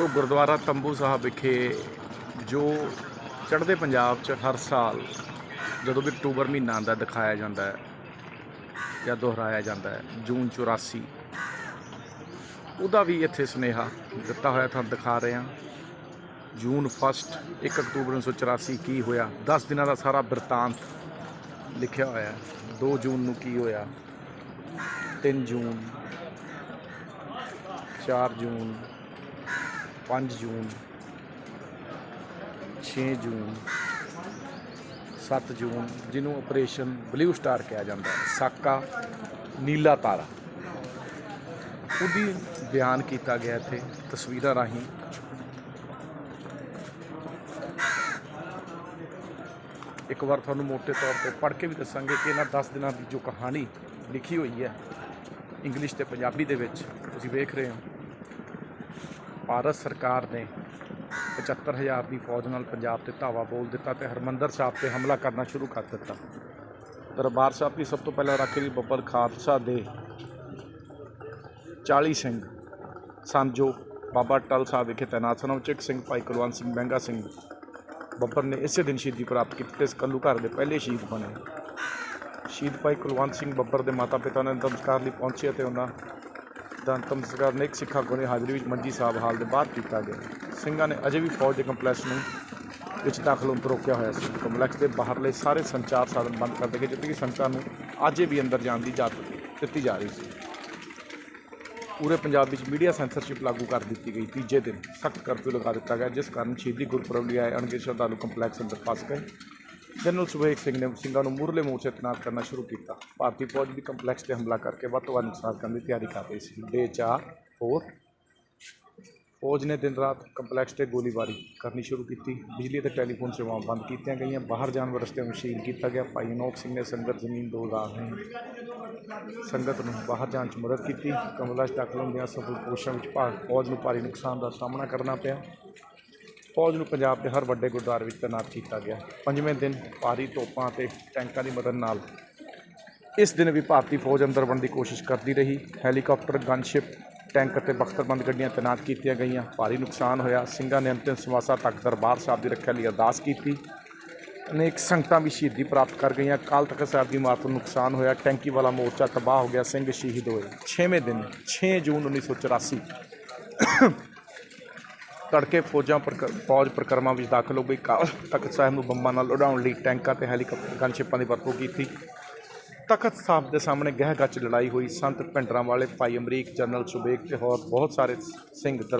ਸੋ ਗੁਰਦੁਆਰਾ ਤੰਬੂ ਸਾਹਿਬ ਵਿਖੇ ਜੋ ਚੜ੍ਹਦੇ ਪੰਜਾਬ 'ਚ ਹਰ ਸਾਲ ਜਦੋਂ ਵੀ ਅਕਤੂਬਰ ਮਹੀਨਾ ਆਉਂਦਾ, ਦਿਖਾਇਆ ਜਾਂਦਾ ਹੈ ਜਾਂ ਦੁਹਰਾਇਆ ਜਾਂਦਾ ਹੈ, ਜੂਨ 84 ਉਹਦਾ ਵੀ ਇੱਥੇ ਸੁਨੇਹਾ ਦਿੱਤਾ ਹੋਇਆ, ਤੁਹਾਨੂੰ ਦਿਖਾ ਰਹੇ ਹਾਂ। ਜੂਨ 1 1 ਅਕਤੂਬਰ 1984 ਕੀ ਹੋਇਆ? 10 ਦਿਨਾਂ ਦਾ ਸਾਰਾ ਬਿਰਤਾਂਤ ਲਿਖਿਆ ਹੋਇਆ ਹੈ। 2 ਜੂਨ ਨੂੰ ਕੀ ਹੋਇਆ? 3 ਜੂਨ 4 ਜੂਨ 5 ਜੂਨ 6 ਜੂਨ 7 ਜੂਨ, ਜਿਹਨੂੰ ਆਪਰੇਸ਼ਨ ਬਲੂ ਸਟਾਰ ਕਿਹਾ ਜਾਂਦਾ ਹੈ। ਸਾਕਾ, ਨੀਲਾ ਤਾਰਾ। ਉਹਦੀ ਬਿਆਨ ਕੀਤਾ ਗਿਆ ਇੱਥੇ, ਤਸਵੀਰਾਂ ਰਾਹੀਂ। ਇੱਕ ਵਾਰ ਤੁਹਾਨੂੰ ਮੋٹے ਤੌਰ ਤੇ ਪੜ੍ਹ ਕੇ ਵੀ ਦੱਸਾਂਗੇ ਕਿ ਇਹਨਾਂ 10 ਦਿਨਾਂ ਦੀ ਜੋ ਕਹਾਣੀ ਲਿਖੀ ਹੋਈ ਹੈ ਇੰਗਲਿਸ਼ ਤੇ ਪੰਜਾਬੀ ਦੇ ਵਿੱਚ, ਤੁਸੀਂ ਵੇਖ ਰਹੇ ਹੋ। ਭਾਰਤ ਸਰਕਾਰ ਨੇ 75000 ਦੀ ਫੌਜ ਨਾਲ ਪੰਜਾਬ ਤੇ ਧਾਵਾ ਬੋਲ ਦਿੱਤਾ ਤੇ ਹਰਮੰਦਰ ਸਾਹਿਬ ਤੇ ਹਮਲਾ ਕਰਨਾ ਸ਼ੁਰੂ ਕਰ ਦਿੱਤਾ। ਦਰਬਾਰ ਸਾਹਿਬ ਦੀ ਸਭ ਤੋਂ ਪਹਿਲਾਂ ਰਾਖੀ ਬੱਬਰ ਖਾਲਸਾ ਦੇ 40 ਸਿੰਘ ਸਨ ਜੋ ਬਾਬਾ ਟਲ ਸਾਹਿਬ ਵਿਖੇ ਤੈਨਾਤ ਸਨ। ਉਹ 'ਚ ਇੱਕ ਸਿੰਘ ਭਾਈ ਕੁਲਵੰਤ ਸਿੰਘ ਮਹਿੰਗਾ ਸਿੰਘ ਬੱਬਰ ਨੇ ਇਸੇ ਦਿਨ ਸ਼ਹੀਦੀ ਪ੍ਰਾਪਤ ਕੀਤੀ ਤੇ ਸਕੱਲੂ ਘਰ ਦੇ ਪਹਿਲੇ ਸ਼ਹੀਦ ਬਣੇ। ਸ਼ਹੀਦ ਭਾਈ ਕੁਲਵੰਤ ਸਿੰਘ ਬੱਬਰ ਦੇ ਮਾਤਾ ਪਿਤਾ ਨੇ ਅੰਤਮ ਸੰਸਕਾਰ ਲਈ ਪਹੁੰਚੇ ਤੇ ਉਹਨਾਂ ਦਾ ਅੰਤਮ ਸੰਸਕਾਰ ਨੇਕ ਸਿੱਖਾਂ ਕੋਨੇ ਹਾਜ਼ਰੀ ਵਿੱਚ ਮੰਜੀ ਸਾਹਿਬ ਹਾਲ ਦੇ ਬਾਹਰ ਕੀਤਾ ਗਿਆ। ਸਿੰਘਾਂ ਨੇ ਅਜੇ ਵੀ ਫੌਜ ਦੇ ਕੰਪਲੈਕਸ ਨੂੰ ਵਿੱਚ ਦਾਖਲ ਹੋਣ ਤੋਂ ਰੋਕਿਆ ਹੋਇਆ ਸੀ। ਕੰਪਲੈਕਸ ਦੇ ਬਾਹਰਲੇ ਸਾਰੇ ਸੰਚਾਰ ਸਾਧਨ ਬੰਦ ਕਰ ਦਿੱਤੇ ਗਏ, ਜਿੱਥੇ ਕਿ ਸੰਗਤਾਂ ਨੂੰ ਅਜੇ ਵੀ ਅੰਦਰ ਜਾਣ ਦੀ ਇਜਾਜ਼ਤ ਦਿੱਤੀ ਜਾ ਰਹੀ ਸੀ। ਪੂਰੇ ਪੰਜਾਬ ਵਿੱਚ ਮੀਡੀਆ ਸੈਂਸਰਸ਼ਿਪ ਲਾਗੂ ਕਰ ਦਿੱਤੀ ਗਈ। ਤੀਜੇ ਦਿਨ ਸਖਤ ਕਰਫਿਊ ਲਗਾ ਦਿੱਤਾ ਗਿਆ, ਜਿਸ ਕਾਰਨ ਸ਼ਹੀਦੀ ਗੁਰਪੁਰਬ ਲਈ ਆਏ ਅਣਗਿਣਤ ਸ਼ਰਧਾਲੂ ਕੰਪਲੈਕਸ ਅੰਦਰ ਫਸ ਗਏ। ਜਨਰਲ ਸੁਬੇਗ ਸਿੰਘ ਨੇ ਸਿੰਘਾਂ ਨੂੰ ਮੂਰਲੇ ਮੋਰਚੇ ਤੈਨਾਤ ਕਰਨਾ ਸ਼ੁਰੂ ਕੀਤਾ। ਭਾਰਤੀ ਫੌਜ ਵੀ ਕੰਪਲੈਕਸ ਤੇ ਹਮਲਾ ਕਰਕੇ ਵੱਧ ਤੋਂ ਵੱਧ ਨੁਕਸਾਨ ਕਰਨ ਦੀ ਤਿਆਰੀ ਕਰ ਰਹੀ ਸੀ। ਡੇ 4 ਹੋਰ। ਫੌਜ ਨੇ ਦਿਨ ਰਾਤ ਕੰਪਲੈਕਸ ਤੇ ਗੋਲੀਬਾਰੀ ਕਰਨੀ ਸ਼ੁਰੂ ਕੀਤੀ। ਬਿਜਲੀ ਅਤੇ ਟੈਲੀਫੋਨ ਸੇਵਾਵਾਂ ਬੰਦ ਕੀਤੀਆਂ ਗਈਆਂ। ਬਾਹਰ ਜਾਣ ਵਾਲੇ ਰਸਤੇ ਨੂੰ ਸੀਲ ਕੀਤਾ ਗਿਆ। ਭਾਈ ਅਨੋਖ ਸਿੰਘ ਨੇ ਸੰਗਤ ਜ਼ਮੀਨ ਦੋ ਰਾਹ ਨੇ ਸੰਗਤ ਨੂੰ ਬਾਹਰ ਜਾਣ 'ਚ ਮਦਦ ਕੀਤੀ। ਕਮਲਾ 'ਚ ਦਾਖਲ ਹੁੰਦਿਆਂ ਸਫਲ ਕੋਸ਼ਾਂ ਵਿੱਚ ਭਾਰਤ ਫੌਜ ਨੂੰ ਭਾਰੀ ਨੁਕਸਾਨ ਦਾ ਸਾਹਮਣਾ ਕਰਨਾ ਪਿਆ। ਫੌਜ ਨੂੰ ਪੰਜਾਬ ਦੇ ਹਰ ਵੱਡੇ ਗੁਰਦੁਆਰੇ ਵਿੱਚ ਤੈਨਾਤ ਕੀਤਾ ਗਿਆ। ਪੰਜਵੇਂ ਦਿਨ ਭਾਰੀ ਤੋਪਾਂ ਅਤੇ ਟੈਂਕਾਂ ਦੀ ਮਦਦ ਨਾਲ ਇਸ ਦਿਨ ਵੀ ਭਾਰਤੀ ਫੌਜ ਅੰਦਰ ਵੜਨ ਦੀ ਕੋਸ਼ਿਸ਼ ਕਰਦੀ ਰਹੀ। ਹੈਲੀਕਾਪਟਰ, ਗਨਸ਼ਿਪ, ਟੈਂਕ ਅਤੇ ਬਖਤਰਬੰਦ ਗੱਡੀਆਂ ਤੈਨਾਤ ਕੀਤੀਆਂ ਗਈਆਂ। ਭਾਰੀ ਨੁਕਸਾਨ ਹੋਇਆ। ਸਿੰਘਾਂ ਨੇ ਅੰਤਿਮ ਸਮਾਸਾ ਤੱਕ ਦਰਬਾਰ ਸਾਹਿਬ ਦੀ ਰੱਖਿਆ ਲਈ ਅਰਦਾਸ ਕੀਤੀ। ਅਨੇਕ ਸੰਗਤਾਂ ਵੀ ਸ਼ਹੀਦੀ ਪ੍ਰਾਪਤ ਕਰ ਗਈਆਂ। ਕਾਲ ਤਖਤ ਸਾਹਿਬ ਦੀ ਇਮਾਰਤ ਨੂੰ ਨੁਕਸਾਨ ਹੋਇਆ। ਟੈਂਕੀ ਵਾਲਾ ਮੋਰਚਾ ਤਬਾਹ ਹੋ ਗਿਆ। ਸਿੰਘ ਸ਼ਹੀਦ ਹੋਏ। 6ਵੇਂ ਦਿਨ 6 ਜੂਨ 1984 ਤੜਕੇ ਫੌਜਾਂ ਪ੍ਰਕ- ਫੌਜ ਪ੍ਰਕਰਮਾ ਵਿੱਚ ਦਾਖਲ ਹੋ ਗਈ। ਕਾਲ ਤਖਤ ਸਾਹਿਬ ਨੂੰ ਬੰਬਾਂ ਨਾਲ ਉਡਾਉਣ ਲਈ ਟੈਂਕਾਂ ਤੇ ਹੈਲੀਕਾਪਟਰ, ਗਨਸ਼ਿਪਾਂ ਦੀ ਵਰਤੋਂ ਕੀਤੀ। ਤਖਤ ਸਾਹਿਬ ਦੇ ਸਾਹਮਣੇ ਗਹਿ ਗੱਚ ਲੜਾਈ ਹੋਈ। ਸੰਤ ਭਿੰਡਰਾਂ ਵਾਲੇ ਭਾਈ ਅਮਰੀਕ, ਜਨਰਲ ਸੁਬੇਗ ਤੇ ਹੋਰ ਬਹੁਤ ਸਾਰੇ ਸਿੰਘ ਦਰ-